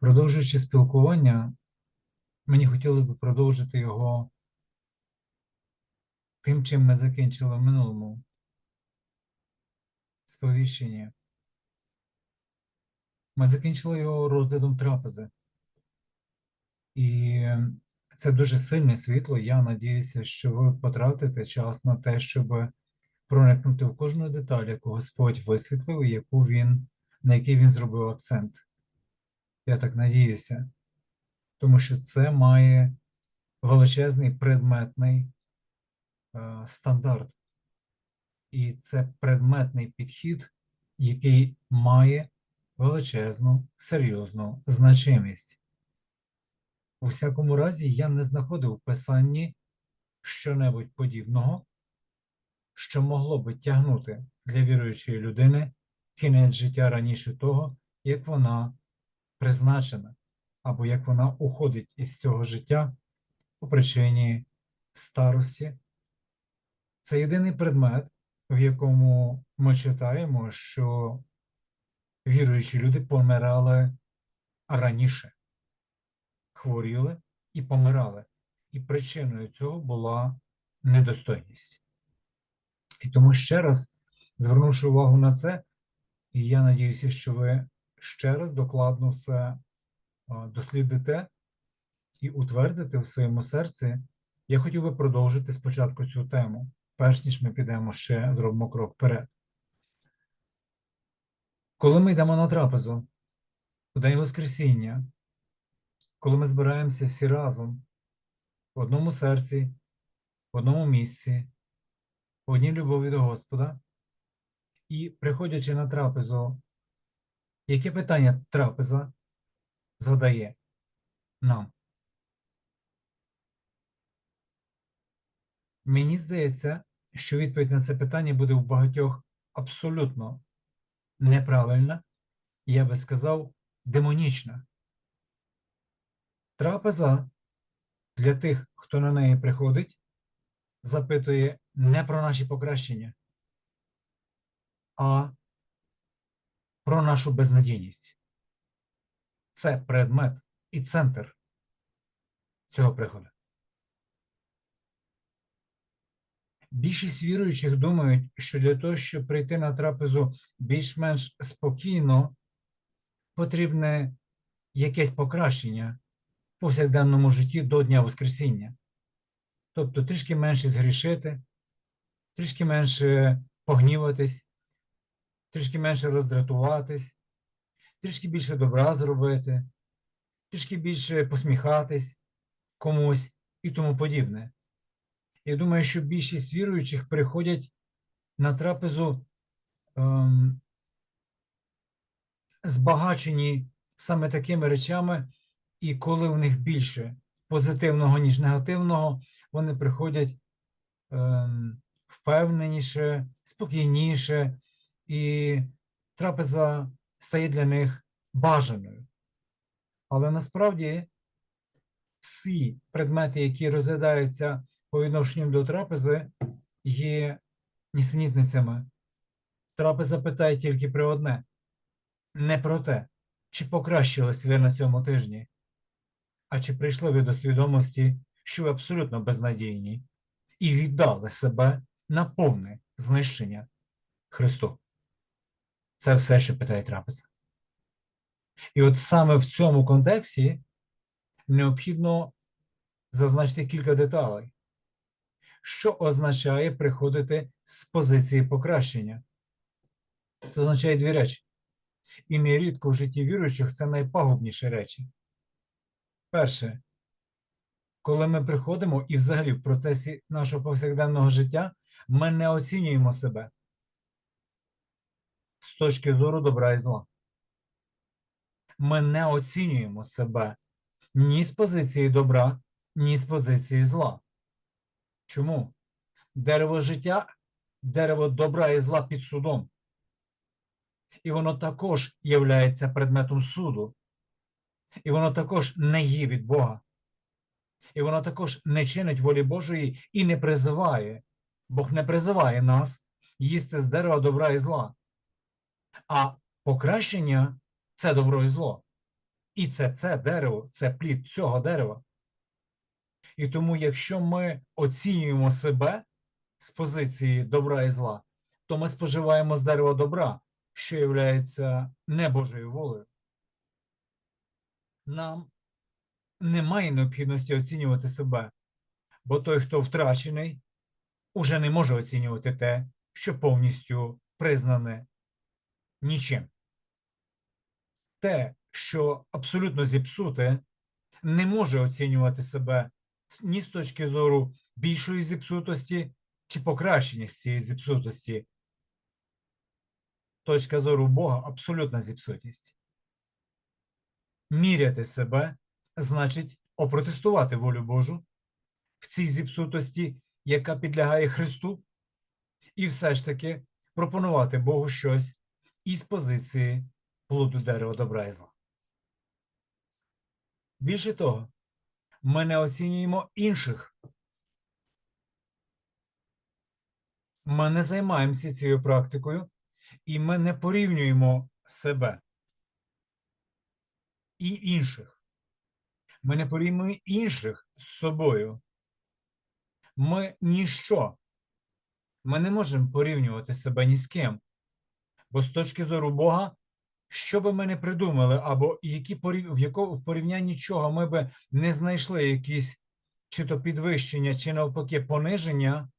Продовжуючи спілкування, мені хотілося б продовжити його тим, чим ми закінчили в минулому сповіщенні. Ми закінчили його розглядом трапези. І це дуже сильне світло. Я надіюся, що ви потратите час на те, щоб проникнути в кожну деталь, яку Господь висвітлив, яку він, на який він зробив акцент. Я так надіюся, тому що це має величезний предметний е, стандарт. І це предметний підхід, який має величезну, серйозну значимість. У всякому разі, я не знаходив в писанні щонебудь подібного, що могло би тягнути для віруючої людини кінець життя раніше того, як вона призначена, або як вона уходить із цього життя по причині старості. Це єдиний предмет, в якому ми читаємо, що віруючі люди помирали раніше, хворіли і помирали. І причиною цього була недостойність. І тому ще раз, звернувши увагу на це, і я надіюся, що ви ще раз докладно все дослідите і утвердите в своєму серці, я хотів би продовжити спочатку цю тему, перш ніж ми підемо ще зробимо крок вперед. Коли ми йдемо на трапезу, в День Воскресіння, коли ми збираємося всі разом в одному серці, в одному місці, в одній любові до Господа, і приходячи на трапезу, яке питання трапеза задає нам? Мені здається, що відповідь на це питання буде у багатьох абсолютно неправильна, я би сказав, демонічна. Трапеза для тих, хто на неї приходить, запитує не про наші покращення, а про нашу безнадійність. Це предмет і центр цього приходу. Більшість віруючих думають, що для того, щоб прийти на трапезу більш-менш спокійно, потрібне якесь покращення в повсякденному житті до Дня Воскресіння. Тобто трішки менше згрішити, трішки менше погніватись, трішки менше роздратуватись, трішки більше добра зробити, трішки більше посміхатись комусь і тому подібне. Я думаю, що більшість віруючих приходять на трапезу ем, збагачені саме такими речами, і коли в них більше позитивного, ніж негативного, вони приходять ем, впевненіше, спокійніше, і трапеза стає для них бажаною. Але насправді всі предмети, які розглядаються по відношенню до трапези, є нісенітницями. Трапеза питає тільки про одне: не про те, чи покращились ви на цьому тижні, а чи прийшли ви до свідомості, що ви абсолютно безнадійні, і віддали себе на повне знищення Христу. Це все, що питає трапеза. І от саме в цьому контексті необхідно зазначити кілька деталей, що означає приходити з позиції покращення. Це означає дві речі. І нерідко в житті віруючих це найпагубніші речі. Перше, коли ми приходимо і взагалі в процесі нашого повсякденного життя, ми не оцінюємо себе з точки зору добра і зла. Ми не оцінюємо себе ні з позиції добра, ні з позиції зла. Чому? Дерево життя, дерево добра і зла під судом. І воно також є предметом суду. І воно також не є від Бога. І воно також не чинить волі Божої і не призиває. Бог не призиває нас їсти з дерева добра і зла. А покращення це добро і зло. І це це дерево, це плід цього дерева. І тому, якщо ми оцінюємо себе з позиції добра і зла, то ми споживаємо з дерева добра, що є не Божою волею. Нам немає необхідності оцінювати себе, бо той, хто втрачений, уже не може оцінювати те, що повністю признане нічим. Те, що абсолютно зіпсуте, не може оцінювати себе ні з точки зору більшої зіпсутості чи покращення з цієї зіпсутості. Точка зору Бога абсолютна зіпсутість. Міряти себе значить опротестувати волю Божу в цій зіпсутості, яка підлягає Христу, і все ж таки пропонувати Богу щось із позиції плоду дерева добра і зла. Більше того, ми не оцінюємо інших. Ми не займаємося цією практикою, і ми не порівнюємо себе і інших. Ми не порівнюємо інших з собою. Ми ніщо. Ми не можемо порівнювати себе ні з ким. Бо з точки зору Бога, що би ми не придумали, або які в якому в порівнянні чого ми би не знайшли якісь чи то підвищення, чи навпаки пониження,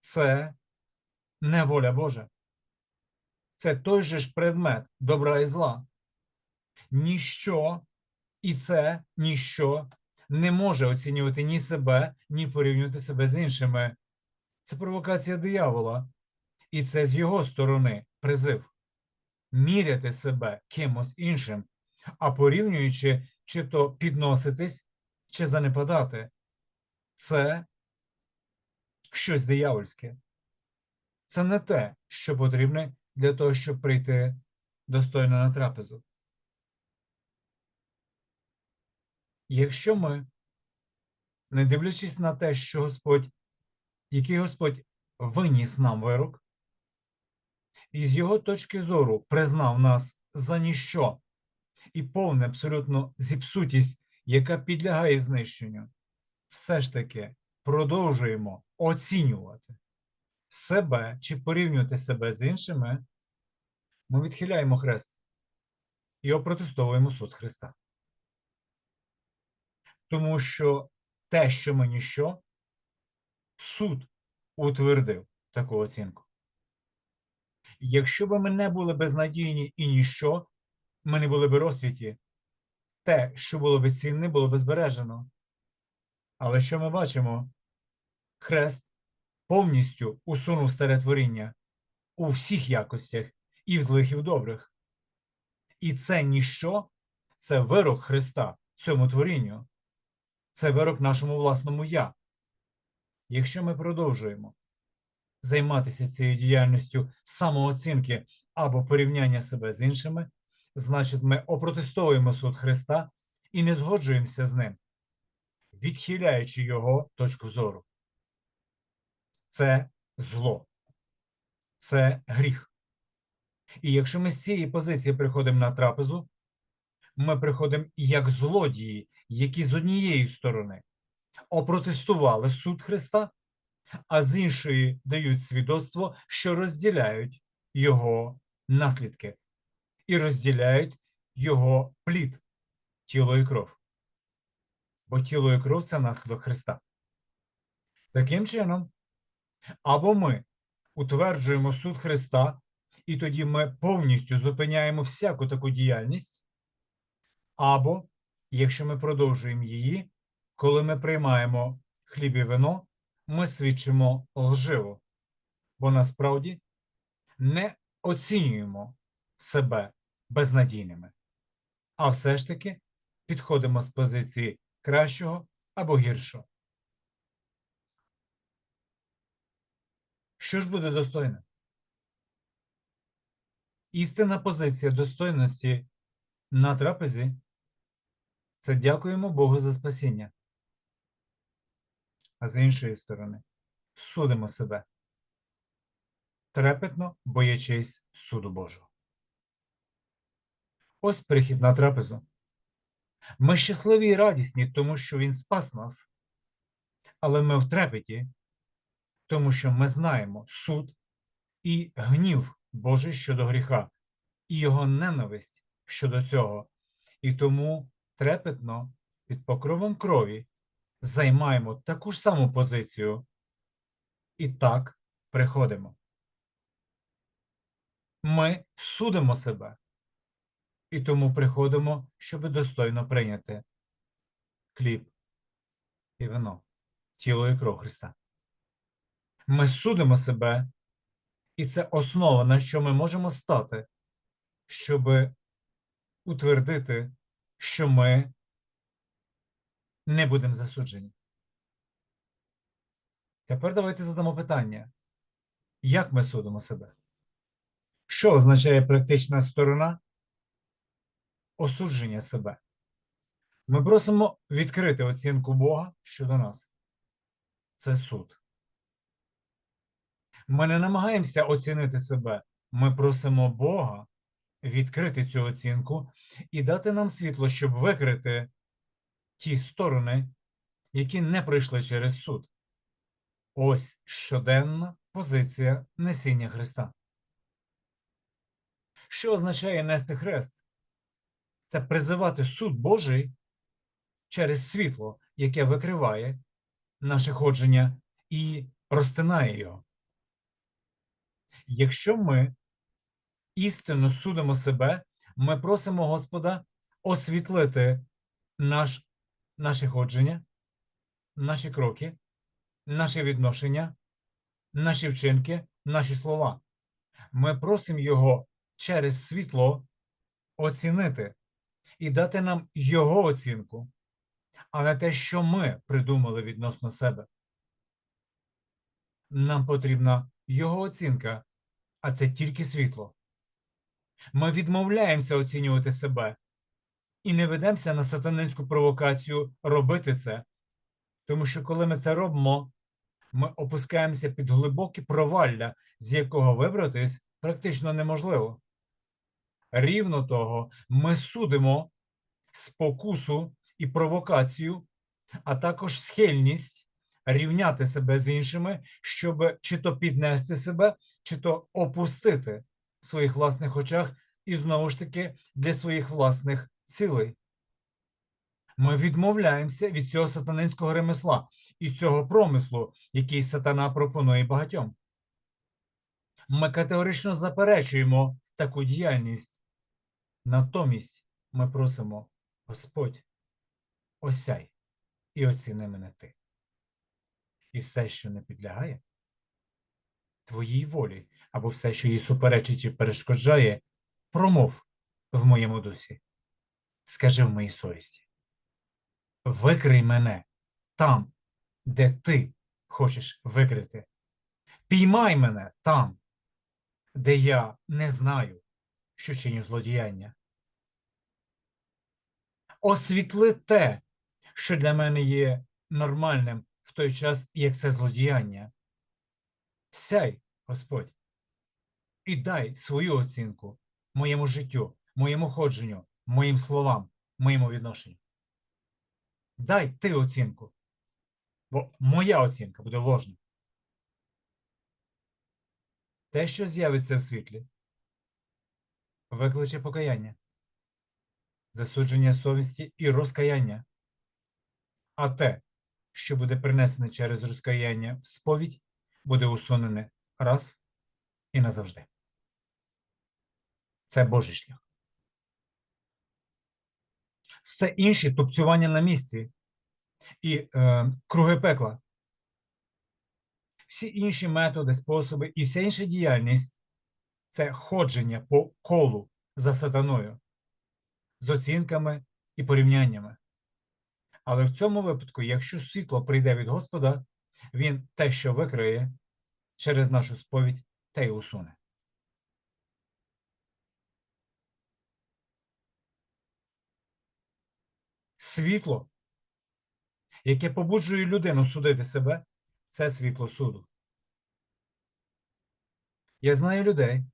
це не воля Божа. Це той же ж предмет добра і зла. Ніщо і це ніщо не може оцінювати ні себе, ні порівнювати себе з іншими. Це провокація диявола, і це з його сторони призив міряти себе кимось іншим, а порівнюючи, чи то підноситись, чи занепадати. Це щось диявольське. Це не те, що потрібне для того, щоб прийти достойно на трапезу. Якщо ми, не дивлячись на те, що Господь, який Господь виніс нам вирок, і з його точки зору признав нас за ніщо і повне абсолютно зіпсутість, яка підлягає знищенню, все ж таки продовжуємо оцінювати себе чи порівнювати себе з іншими, ми відхиляємо хрест і опротестовуємо суд Христа. Тому що те, що ми ніщо, суд утвердив таку оцінку. Якщо б ми не були безнадійні і ніщо, ми не були б розквіті. Те, що було б цінне, було б збережено. Але що ми бачимо? Хрест повністю усунув старе творіння у всіх якостях, і в злих, і в добрих. І це ніщо, це вирок Христа цьому творінню, це вирок нашому власному я. Якщо ми продовжуємо займатися цією діяльністю самооцінки або порівняння себе з іншими, значить, ми опротестовуємо суд Христа і не згоджуємося з ним, відхиляючи його точку зору. Це зло, це гріх. І якщо ми з цієї позиції приходимо на трапезу, ми приходимо як злодії, які з однієї сторони опротестували суд Христа, а з іншої дають свідоцтво, що розділяють його наслідки і розділяють його плід, тіло і кров. Бо тіло і кров це наслідок Христа. Таким чином, або ми утверджуємо суд Христа, і тоді ми повністю зупиняємо всяку таку діяльність, або, якщо ми продовжуємо її, коли ми приймаємо хліб і вино, ми свідчимо лживо, бо насправді не оцінюємо себе безнадійними, а все ж таки підходимо з позиції кращого або гіршого. Що ж буде достойне? Істинна позиція достойності на трапезі це дякуємо Богу за спасіння а з іншої сторони судимо себе, трепетно боячись суду Божого. Ось прихід на трапезу, Ми щасливі і радісні, тому що Він спас нас, але ми в трепеті, тому що ми знаємо суд і гнів Божий щодо гріха, і його ненависть щодо цього. І тому трепетно під покровом крові займаємо таку ж саму позицію і так приходимо. Ми судимо себе і тому приходимо, щоб достойно прийняти хліб і вино, тіло і кров Христа. Ми судимо себе, і це основа, на що ми можемо стати, щоб утвердити, що ми не будемо засуджені. Тепер давайте задамо питання, як ми судимо себе? Що означає практична сторона осудження себе? Ми просимо відкрити оцінку Бога щодо нас. Це суд. Ми не намагаємося оцінити себе. Ми просимо Бога відкрити цю оцінку і дати нам світло, щоб викрити ті сторони, які не пройшли через суд. Ось щоденна позиція несіння Христа. Що означає нести хрест? Це призивати суд Божий через світло, яке викриває наше ходження і розтинає його. Якщо ми істинно судимо себе, ми просимо Господа освітлити наш, наше ходження, наші кроки, наші відношення, наші вчинки, наші слова. Ми просимо Його через світло оцінити і дати нам Його оцінку, а не те, що ми придумали відносно себе. Нам потрібна Його оцінка, а це тільки світло. Ми відмовляємося оцінювати себе і не ведемося на сатанинську провокацію робити це, тому що коли ми це робимо, ми опускаємося під глибоке провалля, з якого вибратись практично неможливо. Рівно того, ми судимо спокусу і провокацію, а також схильність рівняти себе з іншими, щоб чи то піднести себе, чи то опустити в своїх власних очах і знову ж таки для своїх власних цілей. Ми відмовляємося від цього сатанинського ремесла і цього промислу, який сатана пропонує багатьом. Ми категорично заперечуємо таку діяльність. Натомість ми просимо Господь, осяй і оціни мене ти. І все, що не підлягає твоїй волі, або все, що їй суперечить і перешкоджає, промов в моєму дусі. Скажи в моїй совісті. Викрий мене там, де ти хочеш викрити. Піймай мене там, де я не знаю, що чиню злодіяння. Освітли те, що для мене є нормальним в той час, як це злодіяння. Сяй, Господь, і дай свою оцінку моєму життю, моєму ходженню, моїм словам, моєму відношенню. Дай ти оцінку, бо моя оцінка буде ложна. Те, що з'явиться в світлі, викличе покаяння, засудження совісті і розкаяння. А те, що буде принесене через розкаяння в сповідь, буде усунене раз і назавжди. Це Божий шлях. Все інші тупцювання на місці і е, круги пекла. Всі інші методи, способи і вся інша діяльність це ходження по колу за сатаною з оцінками і порівняннями. Але в цьому випадку, якщо світло прийде від Господа, він те, що викриє через нашу сповідь, те й усуне. Світло, яке побуджує людину судити себе, це світло суду. Я знаю людей,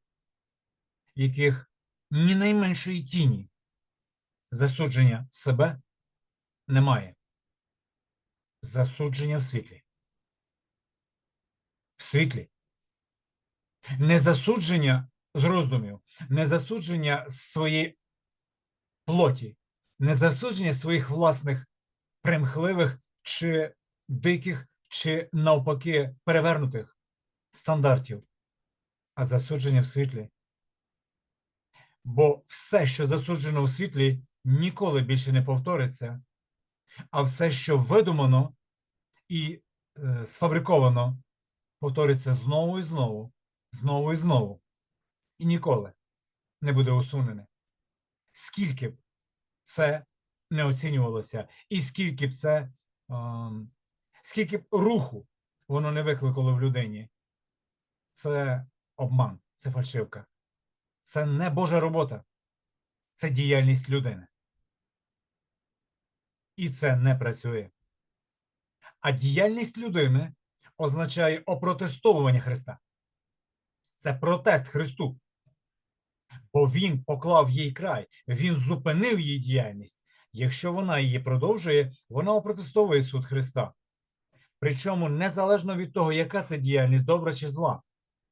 яких ні найменшої тіні засудження себе немає. Засудження в світлі. В світлі. Не засудження з роздумів, не засудження з своєї плоті, не засудження своїх власних примхливих чи диких, чи навпаки перевернутих стандартів, а засудження в світлі. Бо все, що засуджено у світлі, ніколи більше не повториться, а все, що видумано і е, сфабриковано, повториться знову і знову, знову і знову, і ніколи не буде усунене. Скільки б це не оцінювалося, і скільки б це, ем, скільки б руху воно не викликало в людині, це обман, це фальшивка. Це не Божа робота, це діяльність людини. І це не працює. А діяльність людини означає опротестовування Христа. Це протест Христу. Бо Він поклав їй край, Він зупинив її діяльність. Якщо вона її продовжує, вона опротестовує суд Христа. Причому незалежно від того, яка це діяльність, добра чи зла.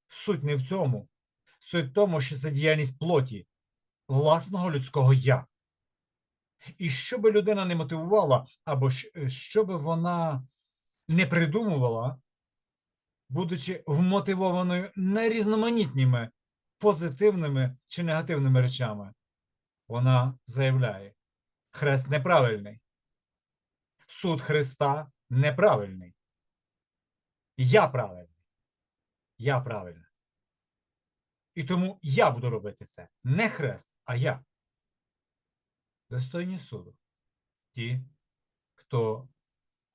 Суть не в цьому. Суть в тому, що це діяльність плоті, власного людського я. І що би людина не мотивувала, або що би вона не придумувала, будучи вмотивованою не різноманітніми позитивними чи негативними речами, вона заявляє: Хрест неправильний. Суд Христа неправильний. Я правильний. Я правильний. І тому я буду робити це. Не хрест, а я. Достойні суду. Ті, хто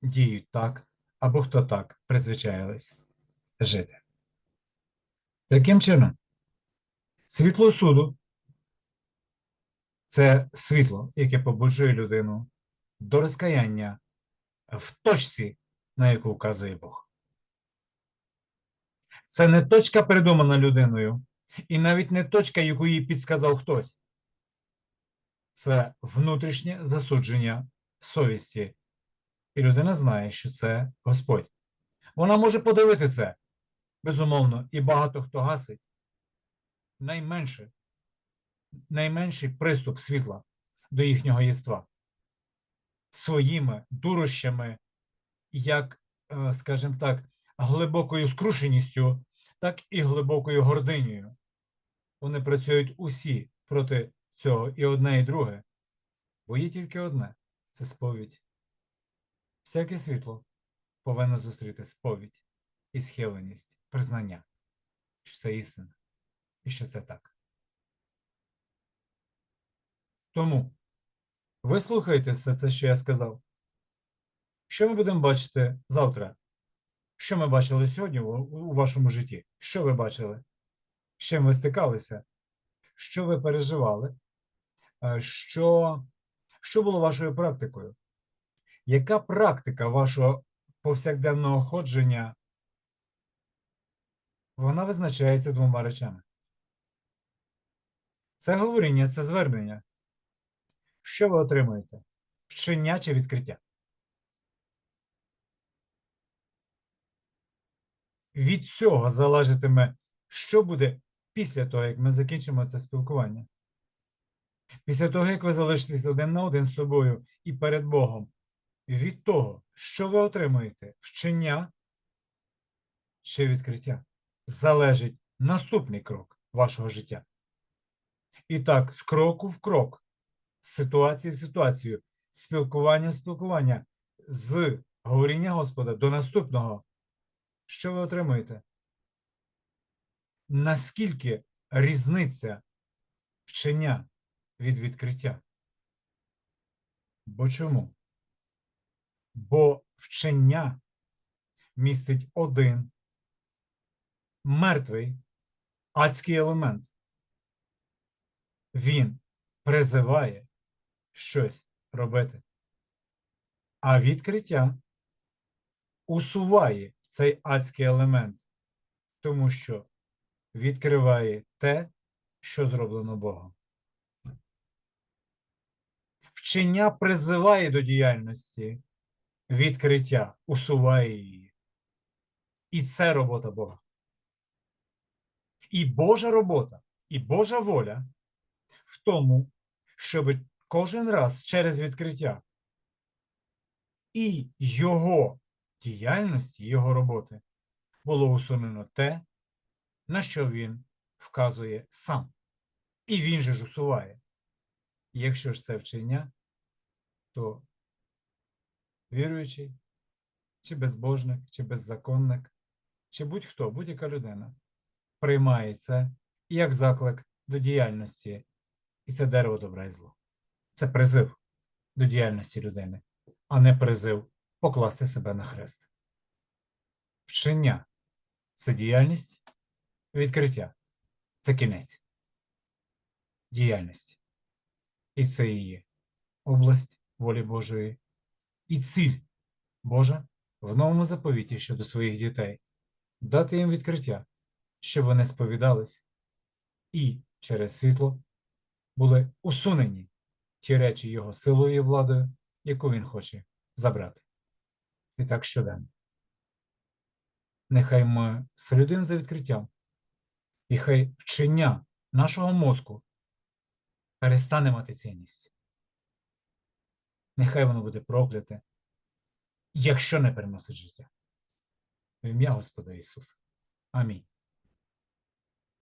діють так, або хто так призвичаїлись жити. Таким чином, світло суду це світло, яке побуджує людину до розкаяння в точці, на яку вказує Бог. Це не точка, придумана людиною, і навіть не точка, яку їй підсказав хтось. Це внутрішнє засудження совісті. І людина знає, що це Господь. Вона може подивити це, безумовно, і багато хто гасить. Найменше, найменший приступ світла до їхнього єства своїми дурощами, як, е, скажімо так, глибокою скрушеністю, так і глибокою гординею. Вони працюють усі проти цього і одне, і друге. Бо є тільки одне це сповідь. Всяке світло повинно зустріти сповідь і схиленість, признання, що це істина що це так. Тому ви слухаєте все це, що я сказав. Що ми будемо бачити завтра? Що ми бачили сьогодні у, у вашому житті? Що ви бачили? З чим ви стикалися? Що ви переживали? Е, Що, що було вашою практикою? Яка практика вашого повсякденного ходження? Вона визначається двома речами. Це говоріння, це звернення. Що ви отримуєте? Вчення чи відкриття? Від цього залежатиме, що буде після того, як ми закінчимо це спілкування. Після того, як ви залишитесь один на один з собою і перед Богом, від того, що ви отримуєте, вчення чи відкриття, залежить наступний крок вашого життя. І так, з кроку в крок, з ситуації в ситуацію, спілкування в спілкування, з говоріння Господа до наступного. Що ви отримуєте? Наскільки різниця вчення від відкриття? Бо чому? Бо вчення містить один мертвий адський елемент. Він призиває щось робити. А відкриття усуває цей адський елемент, тому що відкриває те, що зроблено Богом. Вчення призиває до діяльності, відкриття усуває її. І це робота Бога. І Божа робота, і Божа воля в тому, щоб кожен раз через відкриття і його діяльності, його роботи було усунено те, на що він вказує сам. І він же ж усуває. Якщо ж це вчення, то віруючий, чи безбожник, чи беззаконник, чи будь-хто, будь-яка людина приймає це як заклик до діяльності, і це дерево добра і зло. Це призив до діяльності людини, а не призив покласти себе на хрест. Вчення це діяльність, відкриття це кінець діяльності. І це є область волі Божої, і ціль Божа в новому заповіті щодо своїх дітей дати їм відкриття, щоб вони сповідались і через світло були усунені ті речі його силою і владою, яку він хоче забрати. І так щоденно. Нехай ми слідуємо за відкриттям, і хай вчення нашого мозку перестане мати цінність. Нехай воно буде прокляте, якщо не переносить життя. В ім'я Господа Ісуса. Амінь.